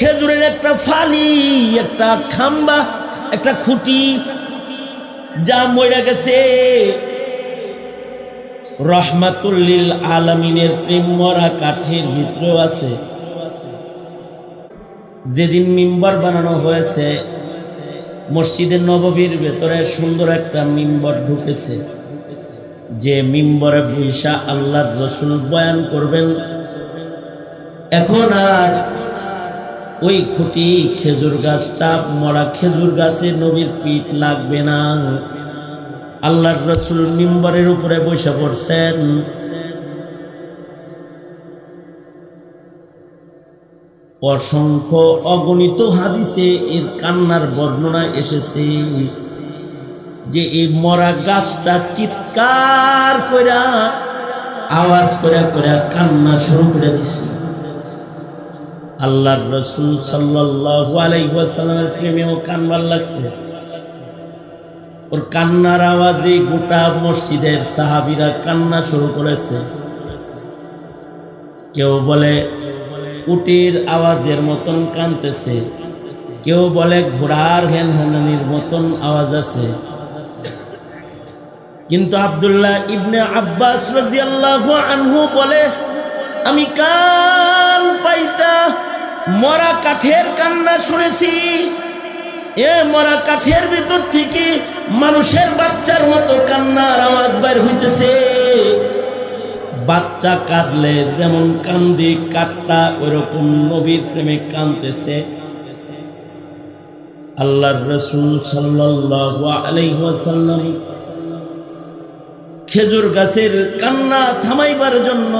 খেজুরের একটা ফালি, একটা খাম্বা, একটা খুঁটি, যা মরে গেছে। রহমাতুল্লিল আলমিনের প্রেম মরা কাঠের ভিতরেও আছে। যেদিন মিম্বর বানানো হয়েছে মসজিদের নববীর ভেতরে সুন্দর একটা মিম্বর ঢুকেছে। যে মিম্বরে বৈশা আল্লাহর রসুল বয়ান করবেন, এখন আর ওই খুঁটি খেজুর গাছটা, মরা খেজুর গাছে নবীর পিঠ লাগবে না। আল্লাহর রসুল মিম্বরের উপরে বসে পড়ছেন। অসংখ্য অগণিত হাদিসে এর কান্নার বর্ণনা এসেছে যে এই মরা গাছটা চিৎকার করে আওয়াজ করে করে কান্না শুরু করে দিছে। আল্লাহর রসুল সাল্লাল্লাহু আলাইহি ওয়াসাল্লামের প্রেমেও কানবার লাগছে। ওর কান্নার আওয়াজে গোটা মসজিদের সাহাবিরা কান্না শুরু করেছে। কেউ বলে, উটির আওয়াজের মতন কানতেছে কেউ বলে, ঘোড়ার হেন হেনানির মতন আওয়াজ আছে। কিন্তু আব্দুল্লাহ ইবনে আব্বাস রাজিয়াল্লাহু আনহু বলে, আমি কান পাইতা মরা কাঠের কান্না শুনেছি। এ মরা কাঠের ভিতর থেকে মানুষের বাচ্চার মতো কান্নার আওয়াজ বাইর হইতেছে। বাচ্চা কাঁদলে যেমন কান্দি, কাঠটা ওইরকম নবীর প্রেমে কানতেছে আল্লাহর রসুল ওয়াসাল্লাম খেজুর গাছের কান্না থামাইবার জন্য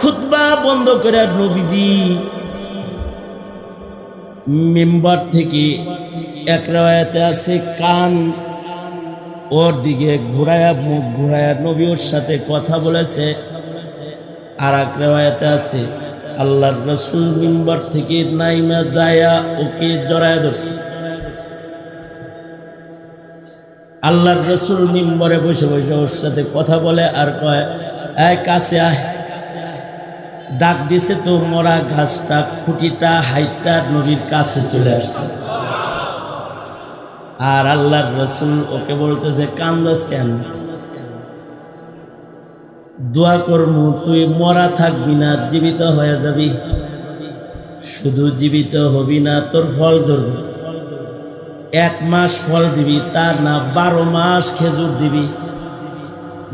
খুতবা বন্ধ করে নবীজি। মেম্বার থেকে এক রায়াতে আছে কান। ওর দিকে ঘুরায়া, মুখ ঘুরায়া নবী ওর সাথে কথা বলেছে। আর এক রেওয়ায়তে আছে, আল্লাহর রসুল মিম্বার থেকে নাইমা যায়া ওকে জড়ায় ধরছে। আল্লাহর রসুল মিম্বরে বসে বসে ওর সাথে কথা বলে আর কয় কাছে আয়। ডাক দিছে তো মরা গাছটা, খুঁটিটা, হাইটটা নদীর কাছে চলে আসছে। আর আল্লাহর রসুল ওকে বলতেছে কান্দস কেন? দোয়া করমু, তুই মরা থাকবি না, জীবিত হয়ে যাবি। শুধু জীবিত হবি না, তোর ফল ধরবি। এক মাস ফল দিবি, তার না, বারো মাস খেজুর দিবি।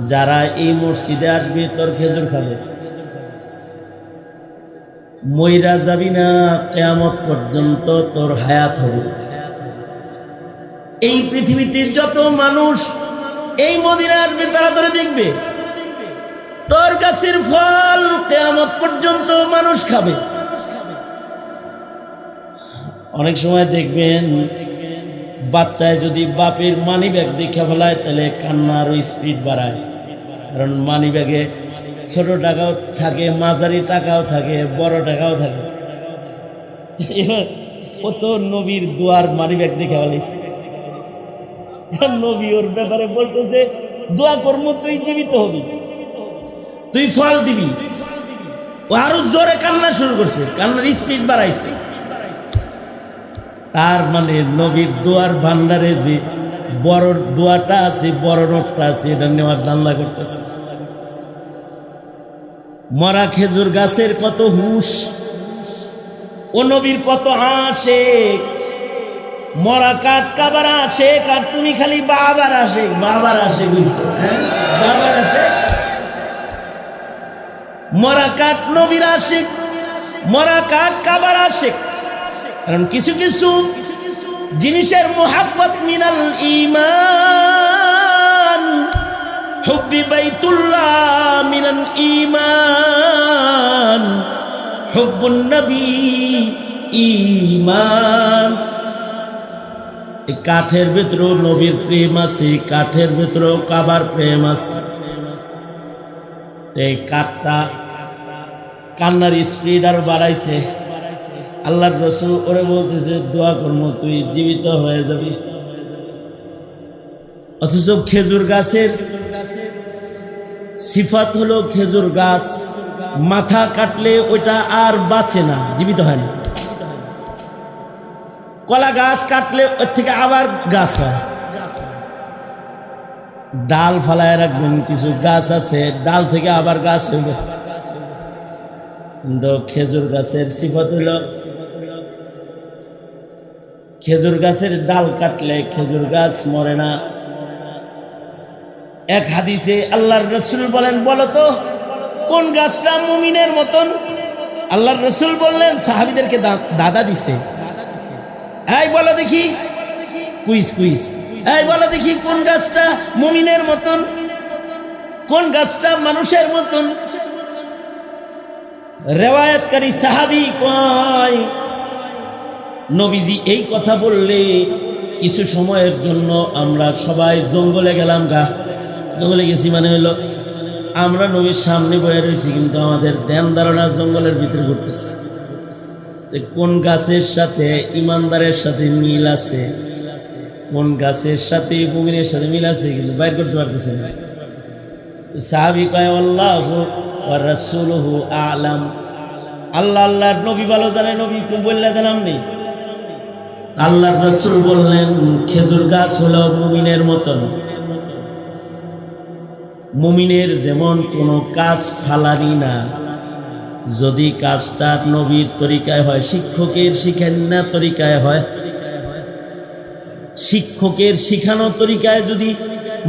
যারা এই মসজিদে আসবি, তোর খেজুর খাবে। ময়রা যাবি না, কেয়ামত পর্যন্ত তোর হায়াত হবে। এই পৃথিবীতে যত মানুষ এই মদিনা আসবে তারা তোরে দেখবে, তোর গাছের ফল কেয়ামত পর্যন্ত মানুষ খাবে। অনেক সময় দেখবেন, বাচ্চায় যদি বাপের মানি ব্যাগ দেখে ফেলায়, তাহলে কান্নার স্পিড বাড়ায়। কারণ মানি ব্যাগে ছোট টাকাও থাকে, মাঝারি টাকাও থাকে, বড় টাকাও থাকে। ও তো নবীর দুয়ার মানি ব্যাগ দেখে নবী ওর ব্যাপারে বলতেছে, দোয়া কর্ম তুই জীবিত হবি। তুই ফল দিবি। ও আরও জোরে কান্না শুরু করছে, কান্নার স্পিড বাড়াইছে। তার মানে নবীর দোয়ার ভান্ডারে যে বড় দোয়াটা আছে, বড় নোটটা আছে, এটা নেওয়ার দান্দা করতেছে। মরা খেজুর গাছের কত হুশ, ও নবীর কত আসে মরা কাঠ কাবার আসে কাঠ তুমি খালি বাবার আসে বাবার আসে বুঝছ হ্যাঁ? বাবার আসে মরা কাঠ নবীর আসে মরা কাঠ কাবার আসে কারণ কিছু কিছু জিনিসের মোহাব্বত মিনাল ইমান হুব্বি বাইতুল্লাহ মিনাল ইমান হুব্বুন নবী ইমান কাঠের ভেতরেও নবীর প্রেম আছে কাঠের ভেতরেও কাবার প্রেম আছে। এই কাঠটা কান্নার স্পিড আর বাড়াইছে। আল্লাহর রসুল ওরে বলতেছে, দোয়া কর্ম, তুই জীবিত হয়ে যাবি। অথচ খেজুর গাছের সিফাত হলো খেজুর গাছ। মাথা কাটলে ওইটা আর বাঁচে না, জীবিত হয় না। কলা গাছ কাটলে ওর থেকে আবার গাছ হয়। ডাল ফালায় রাখবেন কিছু গাছ আছে, ডাল থেকে আবার গাছ হইবে। কিন্তু খেজুর গাছের সিফত হইল, খেজুর গাছের ডাল কাটলে খেজুর গাছ মরে না। এক হাদিসে আল্লাহর রসুল বলেন, বলো তো, কোন গাছটা মুমিনের মতন? আল্লাহর রসুল বললেন, সাহাবিদেরকে দাদা দিছে। এই বলো দেখি। Quiz quiz. এই বলো দেখি কোন গাছটা মুমিনের মতন? কোন গাছটা মানুষের মতন? রেওয়ায়তকারী সাহাবি কয়, নবীজি এই কথা বললে কিছু সময়ের জন্য আমরা সবাই জঙ্গলে গেলাম গা। জঙ্গলে গেছি মানে হলো, আমরা নবীর সামনে বয়ে রয়েছি, কিন্তু আমাদের ধ্যান ধারণা জঙ্গলের ভিতরে ঘুরতেছে। কোন গাছের সাথে ইমানদারের সাথে মিল আছে, কোন গাছের সাথে মুমিনের সাথে মিল আছে, কিন্তু বাইর করতে পারতেছে না। সাহাবি কয়, আল্লাহ রাসূলুহু আলাম। আল্লাহ, আল্লাহর নবী ভালো জানে, নবী বললে দিলাম নেই। আল্লাহ রসুল বললেন, খেজুর গাছ হলো মুমিনের মতন। মুমিনের যেমন কোনো কাজ ফালানি না, যদি কাজটা নবীর তরিকায় হয়, শিক্ষকের শিখান্না তরিকায় হয়, শিক্ষকের শিখানো তরিকায় যদি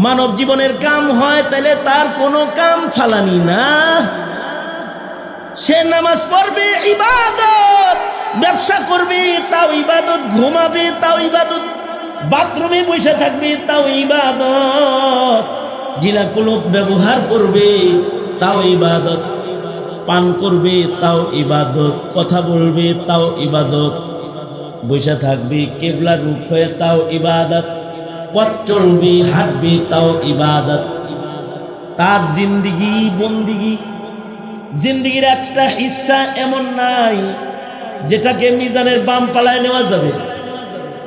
মানব জীবনের কাম হয়, তাহলে তার কোনো কাম ফালানি না। সে নামাজ পড়বে, ইবাদত, ব্যবসা করবে, তাও ইবাদত, ঘুমাবে, তাও ইবাদত, বাথরুমে বসে থাকবে, তাও ইবাদত। জিলা কুলুপ ব্যবহার করবে, তাও ইবাদত। পান করবে, তাও ইবাদত। কথা বলবে, তাও ইবাদত। বসে থাকবে, কেবলা রূপ হয়ে তাও ইবাদত। পথ চলবে, হাঁটবে, তাও ইবাদত। তার জিন্দিগি বন্দিগি। জিন্দিগির একটা হিস্সা এমন নাই, যেটাকে মিজানের বাম পালায় নেওয়া যাবে।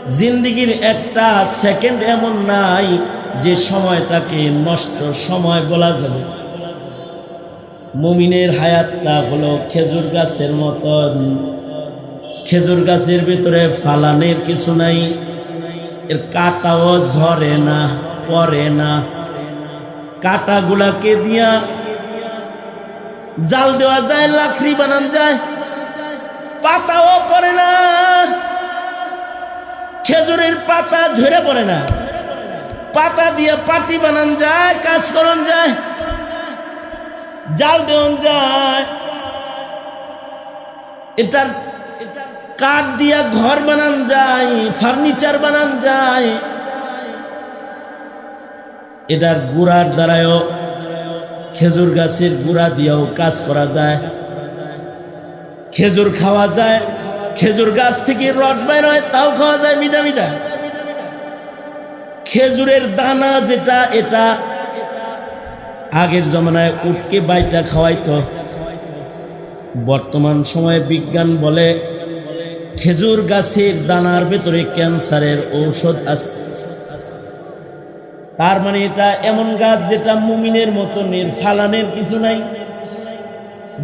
জিন্দিগির একটা সেকেন্ড এমন নাই যে সময়টাকে নষ্ট সময় বলা যাবে। মুমিনের হায়াতটা হলো খেজুর গাছের মতন। খেজুর গাছের ভিতরে ফালানের কিছু নাই, এর কাটাও ঝরে না পরে না। কাটাগুলাকে দিয়া জাল দেওয়া যায়, লাকড়ি বানান যায়, পাতাও পড়ে না, খেজুরের পাতা ঝরে পড়ে না। পাতা দিয়ে পাটি বানান যায়, কাজ করন যায়। জাল দেওয়ান যায়। এটার কাঠ দিয়া ঘর বানান যায়, ফার্নিচার বানান যায়। এটার গুড়ার দ্বারাও খেজুর গাছের গুড়া দিয়েও কাজ করা যায়। খেজুর খাওয়া যায়, খেজুর গাছ থেকে রস বের হয়, তাও খাওয়া যায়, মিঠা মিঠা। খেজুরের দানা যেটা, এটা আগের জমানায় উটকে বাইটা খাওয়াইতো। বর্তমান সময়ে বিজ্ঞান বলে খেজুর গাছের দানার ভেতরে ক্যান্সারের ঔষধ আছে। তার মানে এটা এমন গাছ যেটা মুমিনের মতন ফালানের কিছু নাই।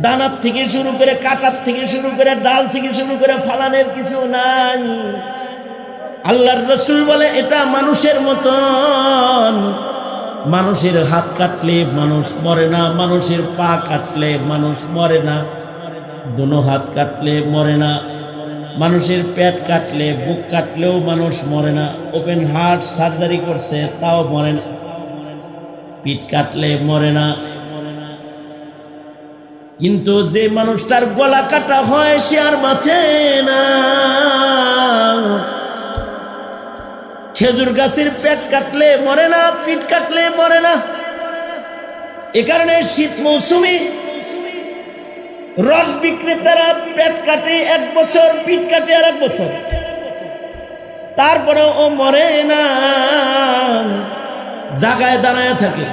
দানার থেকে শুরু করে কাটার থেকে শুরু করে ডাল থেকে শুরু করে ফালানের কিছু নাই। আল্লাহর রসুল বলে, এটা মানুষের মতন। মানুষের হাত কাটলে মানুষ মরে না, মানুষের পা কাটলে মানুষ মরে না, দুনো হাত কাটলে মরে না, মানুষের পেট কাটলে বুক কাটলেও মানুষ মরে না, ওপেন হার্ট সার্জারি করছে তাও মরে না, পিঠ কাটলে মরে না। কিন্তু যে মানুষটার গলা কাটা হয়, সে আর বাঁচে না। খেজুর গাছের পেট কাটলে মরে না পিঠ কাটলে মরে না। এ কারণে শীত মৌসুমে রস বিক্রেতারা পেট কাটে এক বছর পিঠ কাটে আর এক বছর। তারপরে ও মরে না, জাগায় দাঁড়ায় থাকে।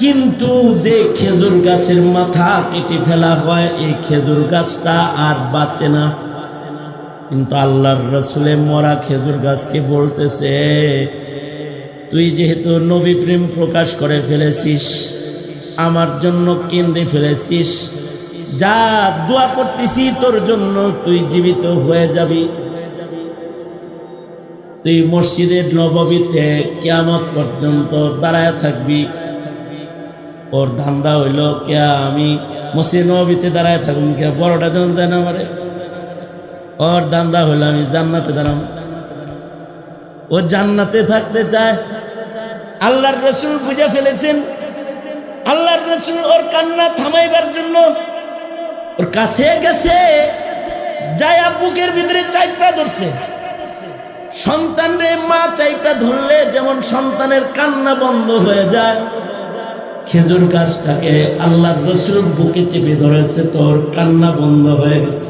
কিন্তু যে খেজুর গাছের মাথা কেটে ফেলা হয়, এই খেজুর গাছটা আর বাঁচে না। কিন্তু আল্লাহর রসুলে মরা খেজুর গাছকে বলতেছে, তুই যেহেতু নবী প্রেম প্রকাশ করে ফেলেছিস, আমার জন্য কেন্দ্রে ফেলেছিস, যা দোয়া করতেছি তোর জন্য তুই জীবিত হয়ে যাবি। তুই মসজিদের নববীতে কেয়ামত পর্যন্ত দাঁড়ায় থাকবি। ওর ধান্দা হইল, কে আমি মসজিদ নবীতে দাঁড়ায় থাকুন কে? বড়টা যখন যায় না আমারে। ওর ধান্দা হইল আমি জান্নাতে দাঁড়াম ও জান্নাতে থাকতে চায়। আল্লাহর রসুল বুঝে ফেলেছেন। আল্লাহর রসুল ওর কান্না থামাইবার জন্য ওর কাছে গেছে। যায় বুকের ভিতরে চাইপা ধরছে। সন্তান রে মা চাইপা ধরলে যেমন সন্তানের কান্না বন্ধ হয়ে যায়। খেজুর গাছটাকে আল্লাহর রসুল বুকে চেপে ধরেছে, তোর কান্না বন্ধ হয়ে গেছে।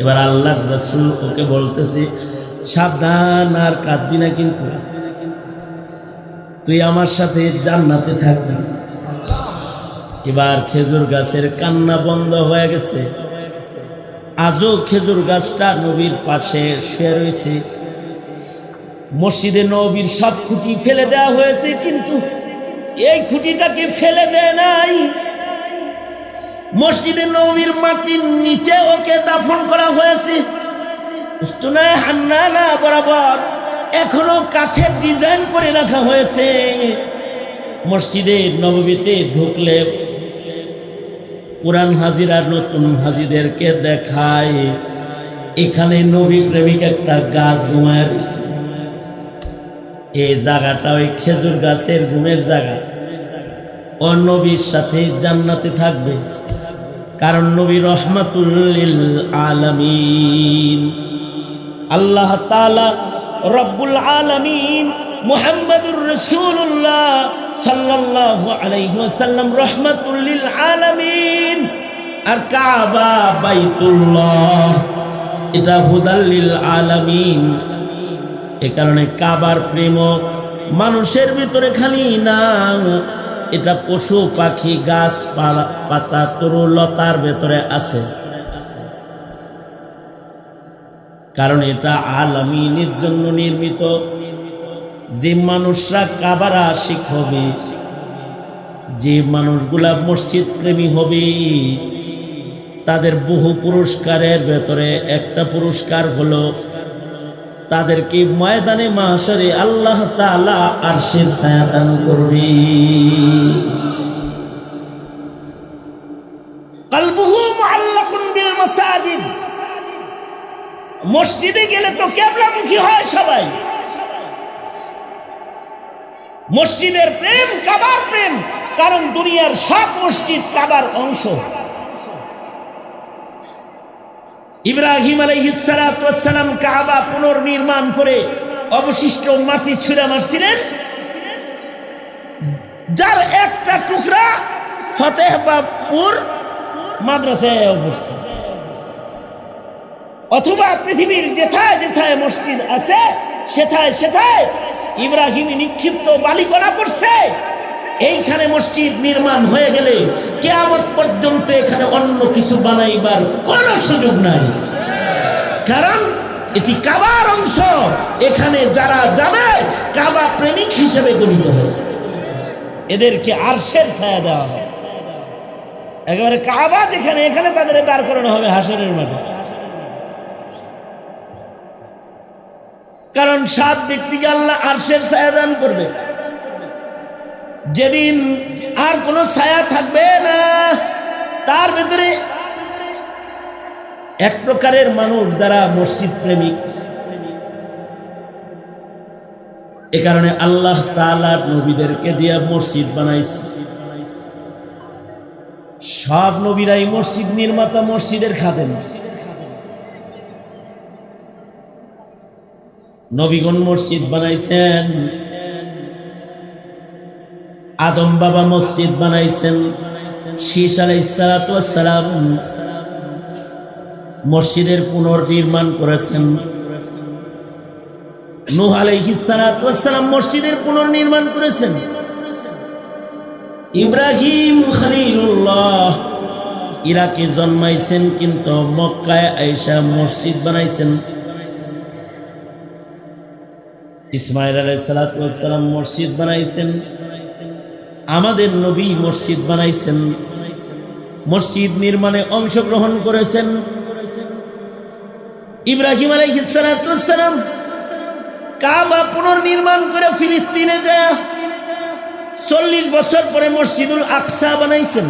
এবার আল্লাহর রসুল ওকে বলতেছে, সাবধান আর কাঁদবি না কিন্তু। তুই আমার সাথে জান্নাতে থাকবি। এবার খেজুর গাছের কান্না বন্ধ হয়ে গেছে। আজও খেজুর গাছটা নবীর পাশে শুয়ে রয়েছে। মসজিদে নবীর সব খুঁটি ফেলে দেওয়া হয়েছে, কিন্তু এই খুঁটিটাকে ফেলে দেয় নাই। মসজিদে নবীর মাটির নিচে ওকে দাফন করা হয়েছে। উস্তুনায় হান্নানা বরাবর এখনও কাঠের ডিজাইন করে রাখা হয়েছে। মসজিদে নবমীতে ঢুকলে পুরান হাজিরা নতুন হাজিদেরকে দেখায়। এখানে নবী প্রেমিক একটা গাছ ঘুমায় রয়েছে। এই জায়গাটা ওই খেজুর গাছের ঘুমের জায়গা। ও নবীর সাথে জান্নাতে থাকবে। কারণ নবী রহমাতুল্লিল আলামিন। আল্লাহ রব্বুল আলামিন মুহাম্মদুর রাসূলুল্লাহ সাল্লাল্লাহু আলাইহি ওয়াসাল্লাম রহমাতুল্লিল আলামিন। আর কাবা বাইতুল্লাহ, এটা হুদাল্লিল আলামিন। এ কারণে কাবার প্রেম মানুষের ভিতরে খালি না এটা পশু, পাখি, গাছ পাতা তরু লতার ভেতরে আছে। কারণ এটা আলামিনের জন্য নির্মিত। যে মানুষরা কাবার আশিক হবে যে মানুষগুলা মসজিদ প্রেমী হবে, তাদের বহু পুরস্কারের ভেতরে একটা পুরস্কার হলো তাদেরকে ময়দানে মাহাসরে আল্লাহ তালা আরশের ছায়া দান করবে। মসজিদে গেলে তো কেবলামুখী হয় সবাই। মসজিদের প্রেম কাবার প্রেম, কারণ দুনিয়ার সব মসজিদ কাবার অংশ। ইব্রাহিম আলাইহিসালাম কাবা পুনর্নির্মাণ করে অবশিষ্ট মাটি ছুঁড়ে মারছিলেন। যার একটা টুকরা ফতেহবাপুর মাদ্রাসায় পড়ছে। অথবা পৃথিবীর যেথায় যেথায় মসজিদ আছে, সেথায় সেথায় ইব্রাহিম নিক্ষিপ্ত বালিকণা করছে। এইখানে মসজিদ নির্মাণ হয়ে গেলে কেয়ামত পর্যন্ত এখানে অন্য কিছু বানাইবার কোনো সুযোগ নাই। কারণ এটি কাবার অংশ। এখানে যারা যাবে, কাবা প্রেমিক হিসেবে গণিত হয়েছে। এদেরকে আরশের ছায়া দেওয়া হবে। একেবারে কাবা যেখানে, এখানে তাদের দাঁড় করানো হবে হাসরের মাঠে। কারণ সাত ব্যক্তিকে আল্লাহ আরশের ছায়া দান করবে। যেদিন আর কোনো ছায়া থাকবে না, তার ভেতরে এক প্রকারের মানুষ যারা মসজিদ প্রেমিক। এ কারণে আল্লাহ তালার নবীদেরকে দিয়ে মসজিদ বানাইছে। সব নবীরাই মসজিদ নির্মাতা, মসজিদের খাদেন নবীগণ মসজিদ বানাইছেন। আদম বাবা মসজিদ বানাইছেন। শীষ আলাইসালাম মসজিদের পুনর্নির্মাণ করেছেন। মসজিদের পুনর্নির্মাণ করেছেন। ইব্রাহিম খলিলুল্লাহ ইরাকে জন্মাইছেন কিন্তু মক্কায় আইসা মসজিদ বানাইছেন। ইসমাইল আলাই সালাতাম মসজিদ বানাইছেন। আমাদের নবী মসজিদ বানাইছেন। মসজিদ নির্মাণে অংশগ্রহণ করেছেন। ইব্রাহিম আলাইহিসালাম কাবা পুনর্নির্মাণ করে ফিলিস্তিনে যায়। চল্লিশ বছর পরে মসজিদুল আকসা বানাইছেন।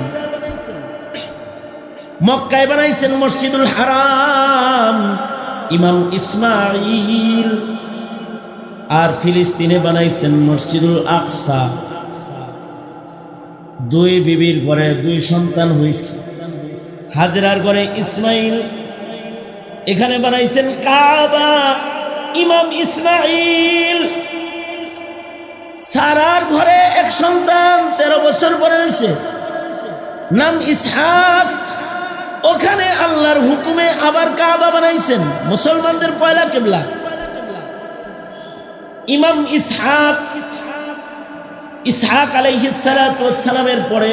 মক্কায় বানাইছেন মসজিদুল হারাম। ইমাম ইসমাইল আর ফিলিস্তিনে বানাইছেন মসজিদুল আকসা। দুই বিবির ঘরে দুই সন্তান হয়েছে হাজরার ঘরে ইসমাইল। এখানে বানাইছেন কাবা। ইমাম ইসমাইল। সারার ঘরে এক সন্তান, তেরো বছর পরে হয়েছে নাম ইসহাক। ওখানে আল্লাহর হুকুমে আবার কাবা বানাইছেন। মুসলমানদের পয়লা কেবলা। ইমাম ইসহাক ইসহাক আলাইহিসালামের পরে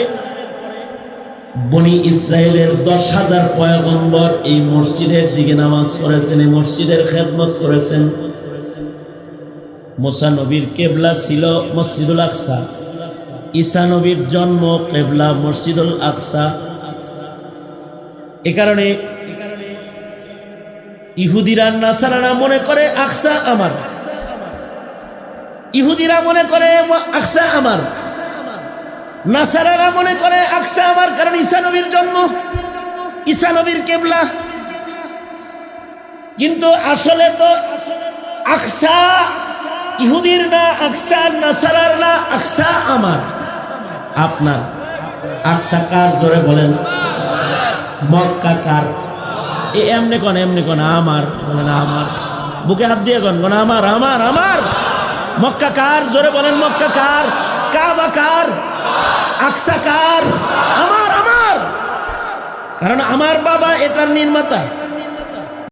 বনি ইসরায়েলের দশ হাজার পয়গম্বর এই মসজিদের দিকে নামাজ পড়েছেন, এই মসজিদের খেদমত করেছেন। মোসা নবীর কেবলা ছিল মসজিদুল আকসা। ঈসা নবীর জন্ম কেবলা মসজিদুল আকসা। এ কারণে ইহুদিরা, নাসারারা মনে করে, আকসা আমার। ইহুদিরা মনে করে আকসা আমার। নাসারারা মনে করে, আকসা আমার। কারণ ঈসা নবীর জন্ম, ঈসা নবীর কেবলা। কিন্তু আসলে তো আকসা ইহুদির না, আকসা নাসারার না, আকসা আমার। আপনার আকসা কার? জোরে বলেন। মক্কা কার? এ এমনি কোন এমনি কোন, আমার। বলেন, আমার। বুকে হাত দিয়ে কোন কোন, আমার আমার আমার। মক্কা কার? জোরে বলেন, মক্কা কার? কাবা কার? আকসা কার? আমার আমার! কারণ আমার বাবা এটার নির্মাতা।